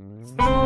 Mm-hmm.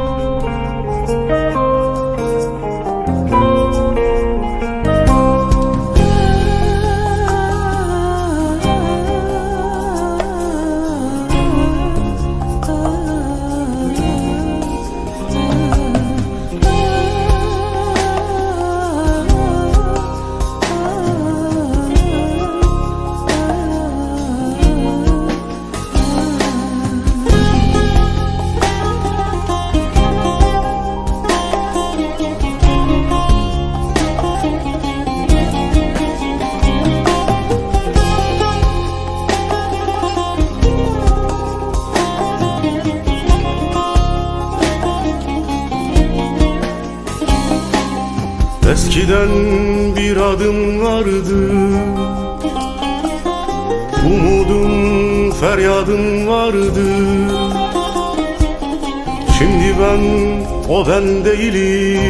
Eskiden bir adım vardı. Umudum feryadım vardı. Şimdi ben o ben değilim.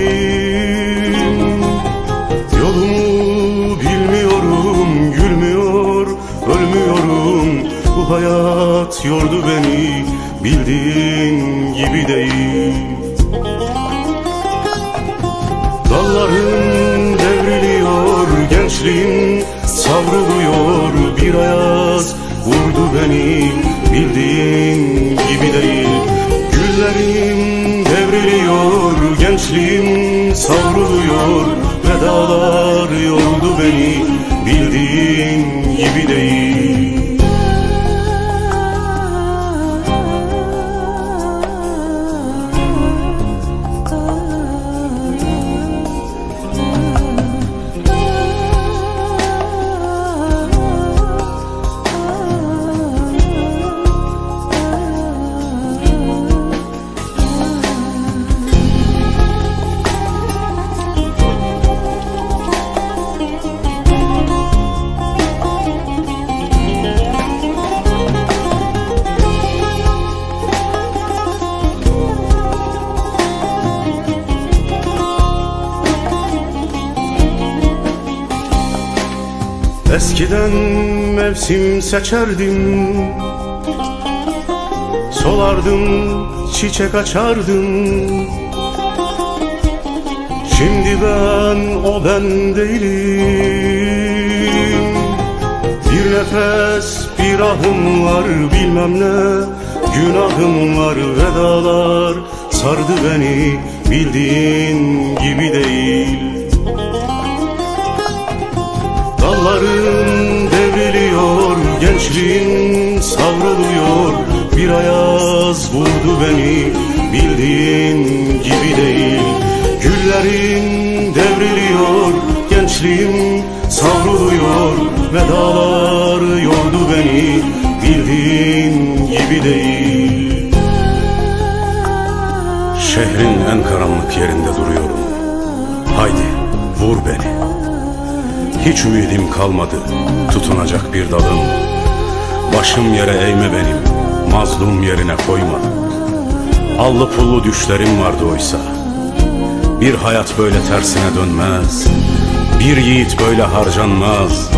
Yolumu bilmiyorum gülmüyor ölmüyorum. Bu hayat yordu beni bildiğin gibi değil Dallarım devriliyor, gençliğim savruluyor. Bir ayaz vurdu beni, bildiğin gibi değil. Güllerim devriliyor, gençliğim savruluyor. Vedalar yordu beni, bildiğin gibi değil Eskiden mevsim seçerdim Solardım, çiçek açardım. Şimdi ben o ben değilim. Bir nefes bir ahım var bilmem ne. Günahım var vedalar sardı beni Bildiğin gibi değil Dallarım devriliyor, gençliğim savruluyor. Bir ayaz vurdu beni, bildiğin gibi değil. Güllerim devriliyor, gençliğim savruluyor. Vedalar yordu beni, bildiğin gibi değil. Şehrin en karanlık yerinde duruyorum. Hiç ümidim kalmadı tutunacak bir dalım. Başım yere eğme benim, mazlum yerine koyma. Allı pullu düşlerim vardı oysa. Bir hayat böyle tersine dönmez. Bir yiğit böyle harcanmaz.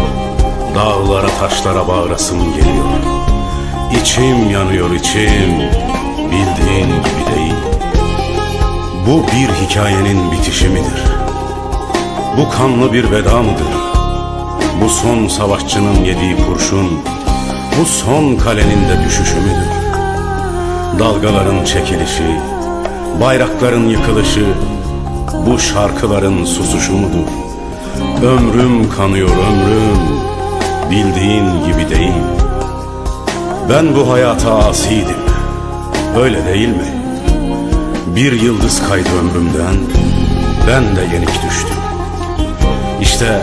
Dağlara taşlara bağırasım geliyor. İçim yanıyor içim, bildiğin gibi değil. Bu bir hikayenin bitişi midir? Bu kanlı bir veda mıdır? Bu son savaşçının yediği kurşun, bu son kalenin de düşüşü müdür? Dalgaların çekilişi, bayrakların yıkılışı, bu şarkıların susuşu mudur? Ömrüm kanıyor ömrüm, bildiğin gibi değil. Ben bu hayata asiydim, öyle değil mi? Bir yıldız kaydı ömrümden Ben de yenik düştüm İşte